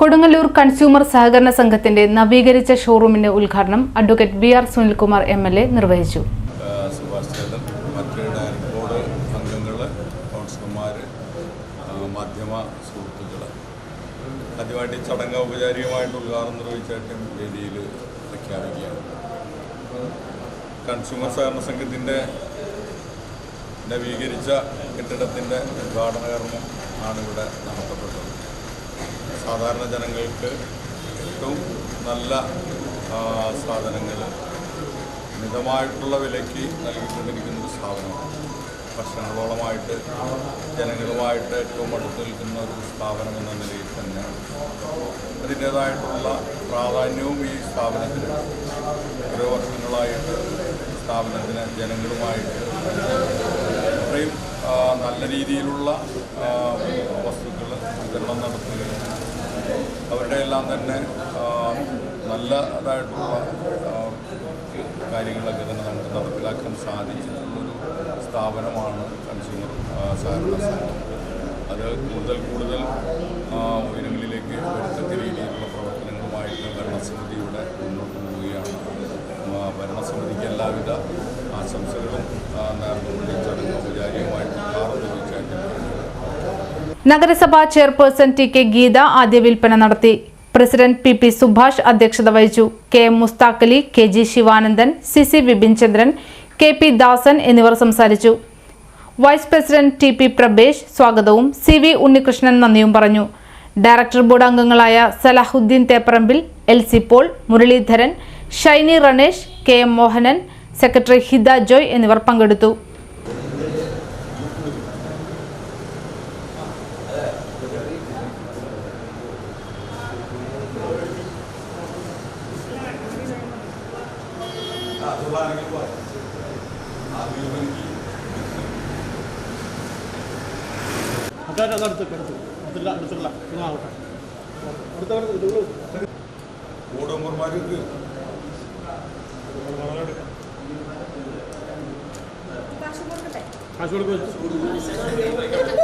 Kodungallur consumer സഹകരണ സംഘത്തിന്റെ നവീകരിച്ച ഷോറൂമിന്റെ ഉദ്ഘാടനം advocate B R Sunilkumar M L A നിർവഹിച്ചു. മാധ്യമ സുഹൃത്തുക്കൾ ആദ്യമായിട്ട് ചടങ്ങ് ഔപചാരികമായിട്ട് ഉദ്ഘാടനം നിർവഹിച്ചായിട്ടും വേദിയിൽ പ്രഖ്യാപിക്കുകയാണ്. കൺസ്യൂമർ സഹകരണ സംഘത്തിന്റെ നവീകരിച്ച കെട്ടിടത്തിന്റെ ഉദ്ഘാടന കർമ്മം ആണ് ഇവിടെ നടത്തപ്പെട്ടത്. സാധാരണ ജനങ്ങൾക്ക് ഏറ്റവും നല്ല സാധനങ്ങൾ. മിതമായിട്ടുള്ള വിലയ്ക്ക് നൽകിക്കൊണ്ടിരിക്കുന്ന ഒരു സ്ഥാപനമാണ്. വർഷങ്ങളോളമായിട്ട് ജനങ്ങളുമായിട്ട് ഏറ്റവും അടുത്ത് നിൽക്കുന്ന ഒരു സ്ഥാപനം എന്ന നിലയിൽ തന്നെ അതിന്റേതായിട്ടുള്ള പ്രാധാന്യവും ഈ സ്ഥാപനത്തിന് ഓരോ വർഷങ്ങളായിട്ട് സ്ഥാപനത്തിന് ജനങ്ങളുമായിട്ട് അത്രയും നല്ല രീതിയിലുള്ള ആ, വിതരണം നടത്തുകയും അവരുടെ എല്ലാം തന്നെ നല്ലതായിട്ടുള്ള കാര്യങ്ങളൊക്കെ തന്നെ നമുക്ക് നടപ്പിലാക്കാൻ സാധിച്ചിട്ടുള്ളൊരു സ്ഥാപനമാണ് കൺസ്യൂമർ സഹകരണ സംഘം. അത് കൂടുതൽ കൂടുതൽ ഉയരങ്ങളിലേക്ക് വരത്തക്ക രീതിയിലുള്ള പ്രവർത്തനങ്ങളുമായിട്ട് ഭരണസമിതിയുടെ മുന്നോട്ട് പോവുകയാണ്. ഭരണസമിതിക്ക് എല്ലാവിധ ആശംസകളും നേർന്നുകൊണ്ട് ഈ ചടങ്ങ് ഔപചാരികമായിട്ട് ആരംഭിച്ചായിട്ട് നഗരസഭാ ചെയർപേഴ്സൺ ടി കെ ഗീത ആദ്യ വിൽപ്പന നടത്തി. പ്രസിഡന്റ് പി പി സുഭാഷ് അധ്യക്ഷത വഹിച്ചു. K M Musthaqali K G Sivanandan C C Vipin Chandran K P Dasan എന്നിവർ സംസാരിച്ചു. Vice president T P Prabesh സ്വാഗതവും സി വി ഉണ്ണികൃഷ്ണൻ നന്ദിയും പറഞ്ഞു. ഡയറക്ടർ ബോർഡ് അംഗങ്ങളായ Salahuddin Theparambil L C Paul Muraleedharan Shiny Ranesh K M Mohanan secretary Hida Joy എന്നിവർ പങ്കെടുത്തു അതാണ് അത് അടുത്ത് അടുത്ത് അടുത്തുള്ള അടുത്തുള്ള നിങ്ങൾ ആവട്ടെ അടുത്ത അടുത്ത് നിങ്ങൾ ബോർഡ് മെമ്പർമാർക്ക് കാശ് ബാക്കിയില്ല